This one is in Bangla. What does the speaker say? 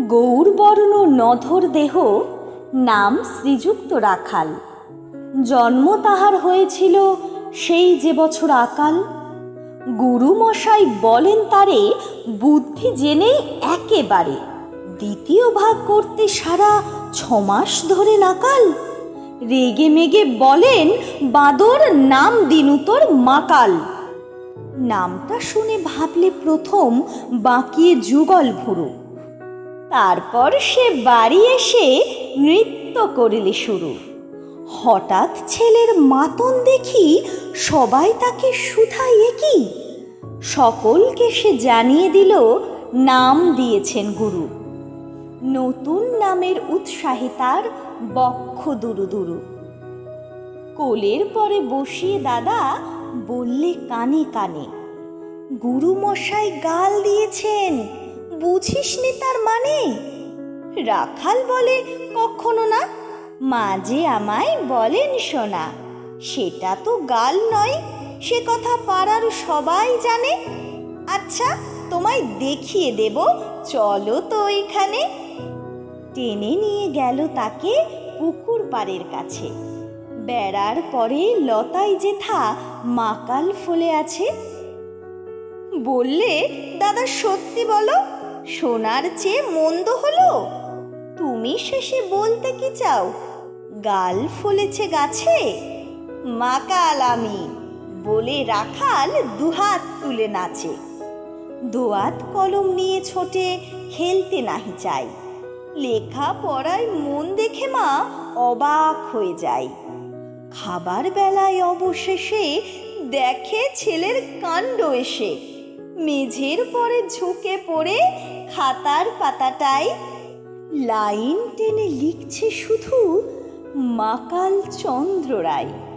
গৌরবর্ণ নধর দেহ, নাম শ্রীযুক্ত রাখাল। জন্ম তাহার হয়েছিল সেই যে বছর আকাল। গুরুমশাই বলেন তারে, বুদ্ধি জেনেই একেবারে। দ্বিতীয় ভাগ করতে সারা ছমাস ধরে নাকাল। রেগে মেগে বলেন, বাদর, নাম দিনু তোর মাকাল। নামটা শুনে ভাবলে প্রথম বাঁকিয়ে যুগল ভুরু। তারপর সে বাড়ি এসে নৃত্য করিলে শুরু। হঠাৎ ছেলের মাতন দেখি সবাই তাকে শুধাইয়ে কি? সকলকে সে জানিয়ে দিল, নাম দিয়েছেন গুরু। নতুন নামের উৎসাহে তার বক্ষ দুরু দুরু। কোলের পরে বসিয়ে দাদা বললে কানে কানে গুরু মশাই গাল দিয়েছেন বুঝিস নি তার মানে? রাখাল বলে, কখনো না। মাঝে আমায় বলেন শোনা সেটা তো গাল নয়। সে কথা পাড়ার সবাই জানে। আচ্ছা তোমায় দেখিয়ে দেব। চলো তো ওইখানে। টেনে নিয়ে গেল তাকে পুকুর পাড়ের কাছে। বেড়ার পরে লতাই জেঠা মাকাল ফলে আছে। বললে, দাদা, সত্যি বলো সোনার চেয়ে মন্দ হলো? তুমি শেষে বলতে কি চাও? গাল ফলেছে গাছে? মাকাল আমি, বলে রাখাল দুহাত তুলে নাচে। দোয়াত কলম নিয়ে ছোটে খেলতে নাহি চাই লেখা পড়ায় মন দেখে মা অবাক হয়ে যায়। খাবার বেলায় অবশেষে দেখে ছেলের কাণ্ড এসে। মেঝের পরে ঝুঁকে পড়ে খাতার পাতাটায় লাইন টেনে লিখছে শুধু মাকাল চন্দ্র রায়।